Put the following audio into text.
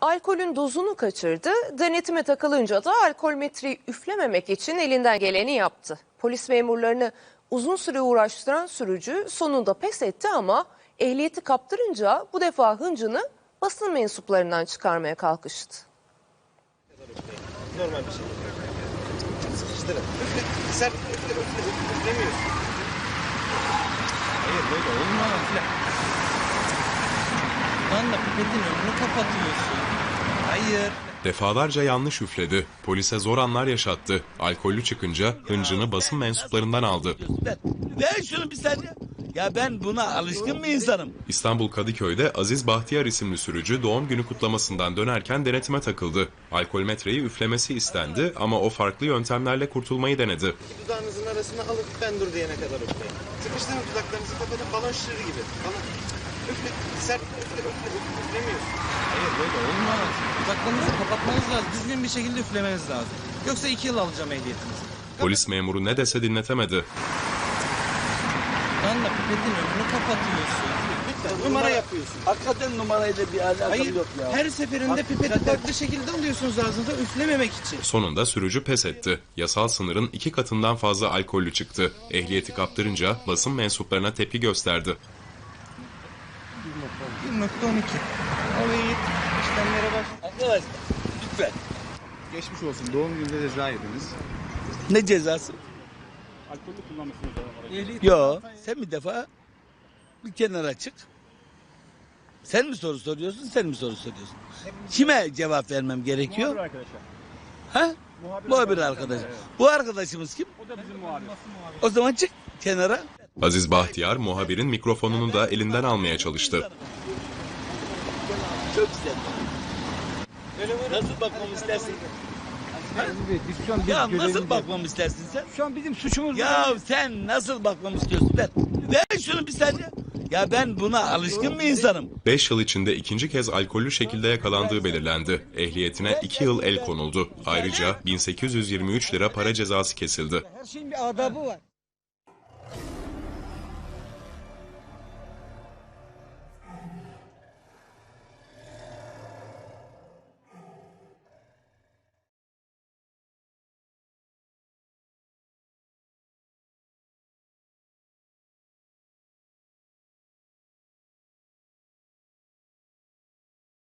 Alkolün dozunu kaçırdı. Denetime takılınca da alkol metreyi üflememek için elinden geleni yaptı. Polis memurlarını uzun süre uğraştıran sürücü sonunda pes etti ama ehliyeti kaptırınca bu defa hıncını basın mensuplarından çıkarmaya kalkıştı. Normal bir şey. Sıkıştırın. Sert üfle. Üfle. Üflemiyorsun. Hayır böyle olmaz. Lan da pipetin önünü kapatıyorsun. Hayır. Defalarca yanlış üfledi. Polise zor anlar yaşattı. Alkollü çıkınca hıncını basın mensuplarından aldı. Ver, ver şunu bir saniye. Ya ben buna alışkın bir insanım. İstanbul Kadıköy'de Aziz Bahtiyar isimli sürücü doğum günü kutlamasından dönerken denetime takıldı. Alkol metreyi üflemesi istendi ama o farklı yöntemlerle kurtulmayı denedi. İki dudağınızın arasına alın ben dur diyene kadar üfleyin. Sıkıştırın dudaklarınızı kapatın balon şişirir gibi. Balon. Üfle. Sert üfle. Üfle. Üflemiyorsun. Böyle olmaz. Uzaklarınızı kapatmanız lazım. Düzgün bir şekilde üflemeniz lazım. Yoksa iki yıl alacağım ehliyetinizi. Polis memuru ne dese dinletemedi. Lan da pipetin önünü kapatıyorsun. Lütfen numara yapıyorsun. Hakikaten numarayla bir alakası Hayır yok ya. her seferinde pipeti farklı şekilde alıyorsunuz ağzınıza üflememek için. Sonunda sürücü pes etti. Yasal sınırın iki katından fazla alkollü çıktı. Ehliyeti kaptırınca basın mensuplarına tepki gösterdi. 1.12. Oraya git. İşlemlere baş. Arkadaşlar lütfen. Geçmiş olsun. Doğum gününde ceza yediniz. Ne cezası? Alkollü kullanmışsınız arabayı. Yo sen bir defa bir kenara çık. Sen mi soru soruyorsun sen mi soru soruyorsun? Kime cevap vermem gerekiyor? arkadaşlar. Ha? Muhabir arkadaş. Bu arkadaşımız kim? O da bizim muhabir. O zaman çık kenara. Aziz Bahtiyar muhabirin mikrofonunu da elinden almaya çalıştı. Çok güzel. Nasıl bakmamı istersin? Biz şu an Ya nasıl bakmamı istersin sen? Şu an bizim suçumuz Ya sen nasıl bakmamı istiyorsun? Ver, ver şunu bir saniye. Ya ben buna alışkın bir insanım. 5 yıl içinde ikinci kez alkollü şekilde yakalandığı belirlendi. Ehliyetine 2 yıl el konuldu. Ayrıca 1823 lira para cezası kesildi. Her şeyin bir adabı var.